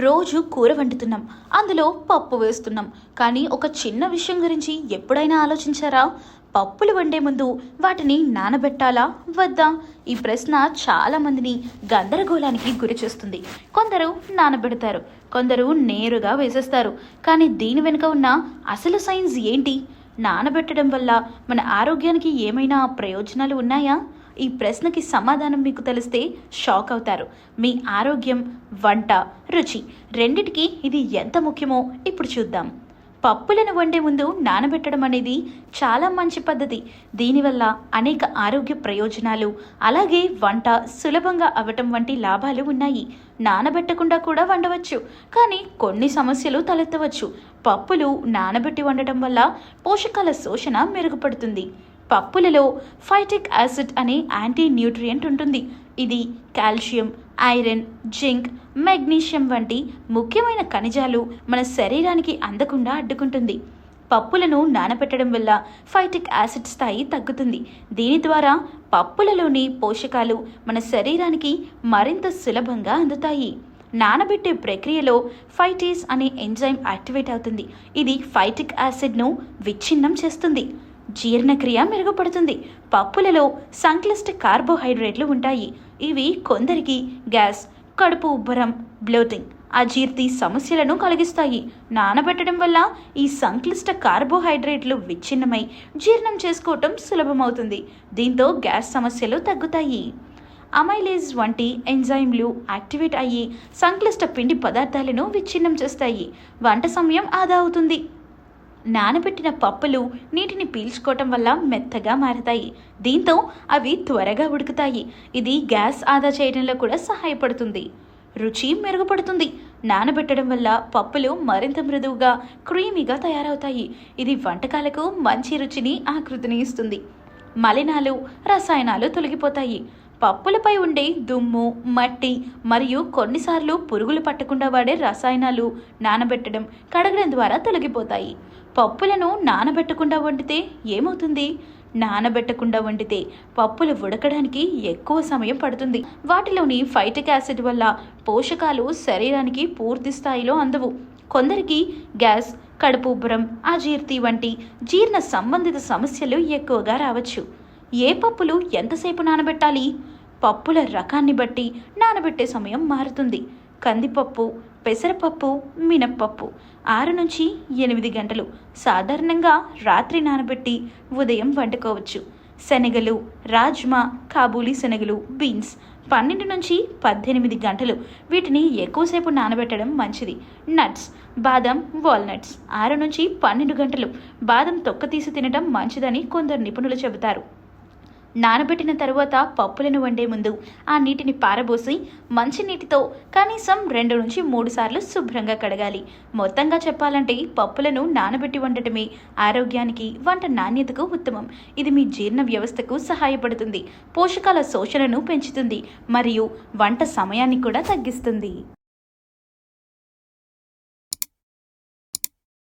రోజు కూర వండుతున్నాం. అందులో పప్పు వేస్తున్నాం. కానీ ఒక చిన్న విషయం గురించి ఎప్పుడైనా ఆలోచించారా? పప్పులు వండే ముందు వాటిని నానబెట్టాలా? వద్దా? ఈ ప్రశ్న చాలా మందిని గందరగోళానికి గురి చేస్తుంది. కొందరు నానబెడతారు. కొందరు నేరుగా వేసేస్తారు. కానీ దీని వెనుక ఉన్న అసలు సైన్స్ ఏంటి? నానబెట్టడం వల్ల మన ఆరోగ్యానికి ఏమైనా ప్రయోజనాలు ఉన్నాయా? ఈ ప్రశ్నకి సమాధానం మీకు తెలిస్తే షాక్ అవుతారు. మీ ఆరోగ్యం వంట రుచి రెండిటికి ఇది ఎంత ముఖ్యమో ఇప్పుడు చూద్దాం. పప్పులను వండే ముందు నానబెట్టడం అనేది చాలా మంచి పద్ధతి. దీనివల్ల అనేక ఆరోగ్య ప్రయోజనాలు అలాగే వంట సులభంగా అవ్వటం వంటి లాభాలు ఉన్నాయి. నానబెట్టకుండా కూడా వండవచ్చు కానీ కొన్ని సమస్యలు తలెత్తవచ్చు. పప్పులు నానబెట్టి వండటం వల్ల పోషకాల శోషణ మెరుగుపడుతుంది. పప్పులలో ఫైటిక్ యాసిడ్ అనే యాంటీ న్యూట్రియంట్ ఉంటుంది. ఇది కాల్షియం ఐరన్ జింక్ మెగ్నీషియం వంటి ముఖ్యమైన ఖనిజాలు మన శరీరానికి అందకుండా అడ్డుకుంటుంది. పప్పులను నానబెట్టడం వల్ల ఫైటిక్ యాసిడ్ స్థాయి తగ్గుతుంది. దీని ద్వారా పప్పులలోని పోషకాలు మన శరీరానికి మరింత సులభంగా అందుతాయి. నానబెట్టే ప్రక్రియలో ఫైటీస్ అనే ఎంజైమ్ యాక్టివేట్ అవుతుంది. ఇది ఫైటిక్ యాసిడ్ను విచ్ఛిన్నం చేస్తుంది. జీర్ణక్రియ మెరుగుపడుతుంది. పప్పులలో సంక్లిష్ట కార్బోహైడ్రేట్లు ఉంటాయి. ఇవి కొందరికి గ్యాస్ కడుపు ఉబ్బరం బ్లోటింగ్ అజీర్తి సమస్యలను కలిగిస్తాయి. నానబెట్టడం వల్ల ఈ సంక్లిష్ట కార్బోహైడ్రేట్లు విచ్ఛిన్నమై జీర్ణం చేసుకోవటం సులభమవుతుంది. దీంతో గ్యాస్ సమస్యలు తగ్గుతాయి. అమైలేజ్ వంటి ఎంజైమ్లు యాక్టివేట్ అయ్యి సంక్లిష్ట పిండి పదార్థాలను విచ్ఛిన్నం చేస్తాయి. వంట సమయం ఆదా అవుతుంది. నానబెట్టిన పప్పులు నీటిని పీల్చుకోవటం వల్ల మెత్తగా మారతాయి. దీంతో అవి త్వరగా ఉడుకుతాయి. ఇది గ్యాస్ ఆదా చేయడంలో కూడా సహాయపడుతుంది. రుచి మెరుగుపడుతుంది. నానబెట్టడం వల్ల పప్పులు మరింత మృదువుగా క్రీమీగా తయారవుతాయి. ఇది వంటకాలకు మంచి రుచిని ఆకృతిని ఇస్తుంది. మలినాలు రసాయనాలు తొలగిపోతాయి. పప్పులపై ఉండే దుమ్ము మట్టి మరియు కొన్నిసార్లు పురుగులు పట్టకుండా వాడే రసాయనాలు నానబెట్టడం కడగడం ద్వారా తొలగిపోతాయి. పప్పులను నానబెట్టకుండా వండితే ఏమవుతుంది? నానబెట్టకుండా వండితే పప్పులు ఉడకడానికి ఎక్కువ సమయం పడుతుంది. వాటిలోని ఫైటిక్ యాసిడ్ వల్ల పోషకాలు శరీరానికి పూర్తి స్థాయిలో అందవు. కొందరికి గ్యాస్ కడుపు ఉబ్బరం అజీర్తి వంటి జీర్ణ సంబంధిత సమస్యలు ఎక్కువగా రావచ్చు. ఏ పప్పులు ఎంతసేపు నానబెట్టాలి? పప్పుల రకాన్ని బట్టి నానబెట్టే సమయం మారుతుంది. కందిపప్పు పెసరపప్పు మినప్పప్పు. ఆరు నుంచి ఎనిమిది గంటలు సాధారణంగా రాత్రి నానబెట్టి ఉదయం వండుకోవచ్చు. శనగలు రాజ్మా కాబూలీ శనగలు బీన్స్ పన్నెండు నుంచి పద్దెనిమిది గంటలు వీటిని ఎక్కువసేపు నానబెట్టడం మంచిది. నట్స్ బాదం వాల్నట్స్. ఆరు నుంచి పన్నెండు గంటలు బాదం తొక్క తీసి తినడం మంచిదని కొందరు నిపుణులు చెబుతారు. నానబెట్టిన తరువాత పప్పులను వండే ముందు ఆ నీటిని పారబోసి మంచి నీటితో కనీసం రెండు నుంచి మూడు సార్లు శుభ్రంగా కడగాలి. మొత్తంగా చెప్పాలంటే పప్పులను నానబెట్టి వండటమే ఆరోగ్యానికి వంట నాణ్యతకు ఉత్తమం. ఇది మీ జీర్ణ వ్యవస్థకు సహాయపడుతుంది. పోషకాల శోషణను పెంచుతుంది మరియు వంట సమయాన్ని కూడా తగ్గిస్తుంది.